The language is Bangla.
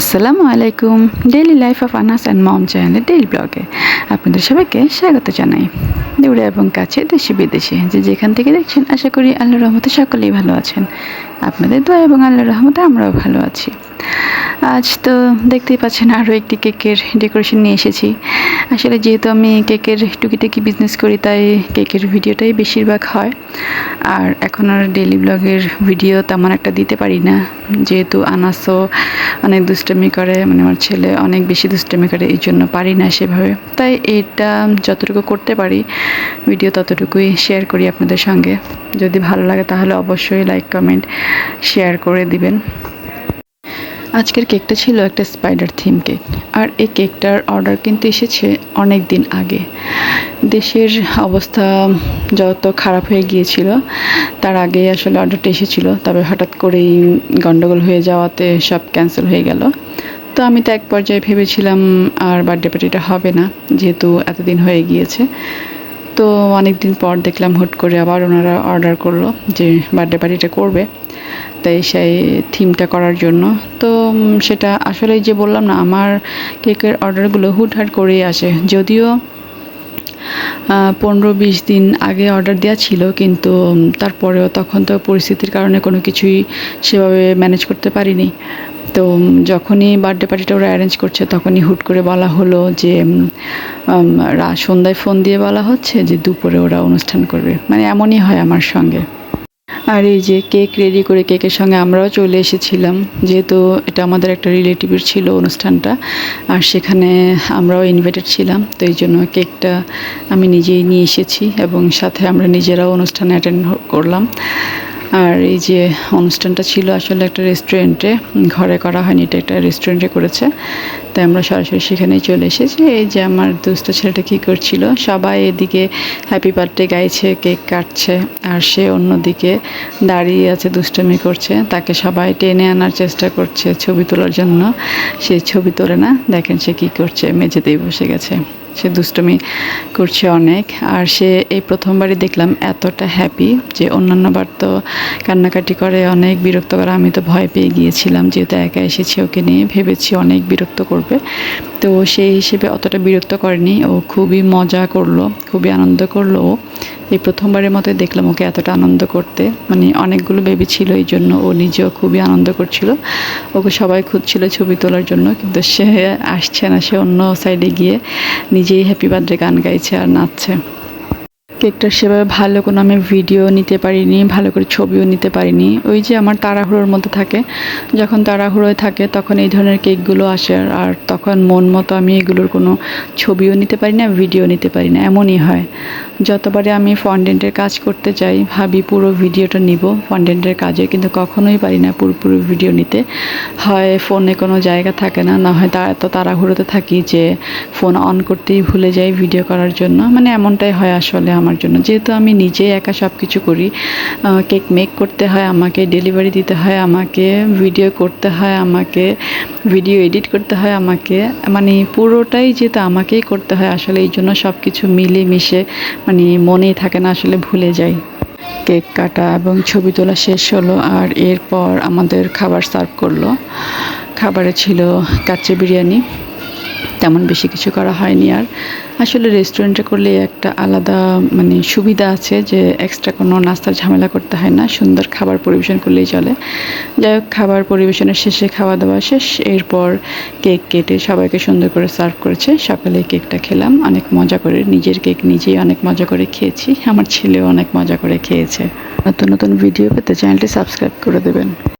আসসালামু আলাইকুম। Daily life of Anas and mom চ্যানেলের ডেইলি ব্লগে আপনাদের সবাইকে স্বাগত জানাই। দূরে এবং কাছে দেশে, বিদেশে যে যেখান থেকে দেখছেন, আশা করি আল্লাহ রহমতে সকলেই ভালো আছেন। আপনাদের দোয়া এবং আল্লাহ রহমতে আমরাও ভালো আছি। আজ তো দেখতেই পাচ্ছেন আরও একটি কেকের ডেকোরেশন নিয়ে এসেছি। আসলে যেহেতু আমি কেকের টুকিটাকি বিজনেস করি, তাই কেকের ভিডিওটাই বেশিরভাগ হয়। আর এখন আর ডেলি ব্লগের ভিডিও তেমন একটা দিতে পারি না। যেহেতু আনাসও অনেক দুষ্টামি করে মানে আমার ছেলে অনেক বেশি দুষ্টমি করে, এই জন্য পারি না সেভাবে। তাই এটা যতটুকু করতে পারি ভিডিও ততটুকুই শেয়ার করি আপনাদের সঙ্গে। যদি ভালো লাগে তাহলে অবশ্যই লাইক কমেন্ট শেয়ার করে দিবেন। আজকের কেকটা ছিল একটা স্পাইডার থিম কেক আর এই কেকটার অর্ডার কিন্তু এসেছে অনেক দিন আগে। দেশের অবস্থা যত খারাপ হয়ে গিয়েছিল, তার আগে আসলে অর্ডারটা এসেছিল, তবে হঠাৎ করেই গন্ডগোল হয়ে যাওয়াতে সব ক্যান্সেল হয়ে গেল। তো আমি তো এক পর্যায়ে ভেবেছিলাম আর বার্থডে পার্টিটা হবে না, যেহেতু এতদিন হয়ে গিয়েছে। তো অনেক দিন পর দেখলাম হুট করে আবার ওনারা অর্ডার করল যে বার্থডে পার্টিটা করবে। তাই সেই থিমটা করার জন্য। তো সেটা আসলে যে বললাম না, আমার কেকের অর্ডারগুলো হুটহাট করেই আসে। যদিও পনেরো বিশ দিন আগে অর্ডার দেওয়া ছিল, কিন্তু তারপরেও তখন তো পরিস্থিতির কারণে কোনো কিছুই সেভাবে ম্যানেজ করতে পারিনি। তো যখনই বার্থডে পার্টিটা ওরা অ্যারেঞ্জ করছে, তখনই হুট করে বলা হলো যে সন্ধ্যায় ফোন দিয়ে বলা হচ্ছে যে, দুপুরে ওরা অনুষ্ঠান করবে। মানে এমনই হয় আমার সঙ্গে। আর এই যে কেক রেডি করে কেকের সঙ্গে আমরাও চলে এসেছিলাম। যেহেতু এটা আমাদের একটা রিলেটিভের ছিল অনুষ্ঠানটা, আর সেখানে আমরাও ইনভাইটেড ছিলাম। তো এই জন্য কেকটা আমি নিজেই নিয়ে এসেছি এবং সাথে আমরা নিজেরাও অনুষ্ঠানে অ্যাটেন্ড করলাম। আর এই যে অনুষ্ঠানটা ছিল আসলে একটা রেস্টুরেন্টে ঘরে করা হয়নি, এটা একটা রেস্টুরেন্টে করেছে। তাই আমরা সরাসরি সেখানেই চলে এসেছি। এই যে আমার দুষ্ট ছেলেটা কী করছিল, সবাই এদিকে হ্যাপি বার্থডে গাইছে কেক কাটছে, আর সে অন্যদিকে দাঁড়িয়ে আছে, দুষ্টমি করছে। তাকে সবাই টেনে আনার চেষ্টা করছে ছবি তোলার জন্য। সে ছবি তোলে না, দেখেন সে কী করছে, মেঝেতেই বসে গেছে। সে দুষ্টমি করছে অনেক। আর সে এই প্রথমবারই দেখলাম এতটা হ্যাপি যে অন্যান্যবার তো কান্নাকাটি করে, অনেক বিরক্ত করে। আমি তো ভয় পেয়ে গিয়েছিলাম যেহেতু একা এসেছি ওকে নিয়ে। ভেবেছি অনেক বিরক্ত করবে। তো সেই হিসেবে অতটা বিরক্ত করেনি। ও খুবই মজা করল, খুবই আনন্দ করল ও। এই প্রথমবারের মতো দেখলাম ওকে এতটা আনন্দ করতে। মানে অনেকগুলো বেবি ছিল, এই জন্য ও নিজেও খুবই আনন্দ করছিল। ওকে সবাই খুঁজছিল ছবি তোলার জন্য, কিন্তু সে আসছে না। সে অন্য সাইডে গিয়ে নিজেই হ্যাপি বার্থডে গান গাইছে আর নাচছে। কেকটার সেভাবে ভালো কোনো আমি ভিডিও নিতে পারিনি, ভালো করে ছবিও নিতে পারিনি। ওই যে আমার তাড়াহুড়োর মধ্যে থাকে। যখন তাড়াহুড়োয় থাকে তখন এই ধরনের কেকগুলো আসে আর- তখন মন মতো আমি এগুলোর কোনো ছবিও নিতে পারি না, ভিডিও নিতে পারি না। এমনই হয়। যতবারে আমি ফন্ডেন্টের কাজ করতে যাই, ভাবি পুরো ভিডিওটা নিব ফন্ডেন্টের কাজে, কিন্তু কখনোই পারি না পুরোপুরি ভিডিও নিতে। হয় ফোনে কোনো জায়গা থাকে না না হয় তা, এত তাড়াহুড়োতে থাকি যে ফোন অন করতেই ভুলে যাই ভিডিও করার জন্য। মানে এমনটাই হয় আসলে আমার জন্য। যেহেতু আমি নিজে একা সব কিছু করি কেক মেক করতে হয়, আমাকে ডেলিভারি দিতে হয়, আমাকে ভিডিও করতে হয়, আমাকে ভিডিও এডিট করতে হয়, আমাকে মানে পুরোটাই যেহেতু আমাকেই করতে হয়, আসলে এই জন্য সব কিছু মিলে মিশে মানে মনেই থাকে না, আসলে ভুলে যাই। কেক কাটা এবং ছবি তোলা শেষ হলো আর এরপর আমাদের খাবার সার্ভ করল। খাবারে ছিল কাচ্চি বিরিয়ানি। তেমন বেশি কিছু করা হয়নি আর। আসলে রেস্টুরেন্টে করলে একটা আলাদা মানে সুবিধা আছে যে এক্সট্রা কোনো নাস্তার ঝামেলা করতে হয় না, সুন্দর খাবার পরিবেশন করলেই চলে। যাই হোক, খাবার পরিবেশনের শেষে খাওয়া দাওয়া শেষ, এরপর কেক কেটে সবাইকে সুন্দর করে সার্ভ করেছে। সকালে কেকটা খেলাম, অনেক মজা করে, নিজের কেক নিজেই অনেক মজা করে খেয়েছি, আমার ছেলেও অনেক মজা করে খেয়েছে। নতুন নতুন ভিডিও পেতে চ্যানেলটি সাবস্ক্রাইব করে দেবেন।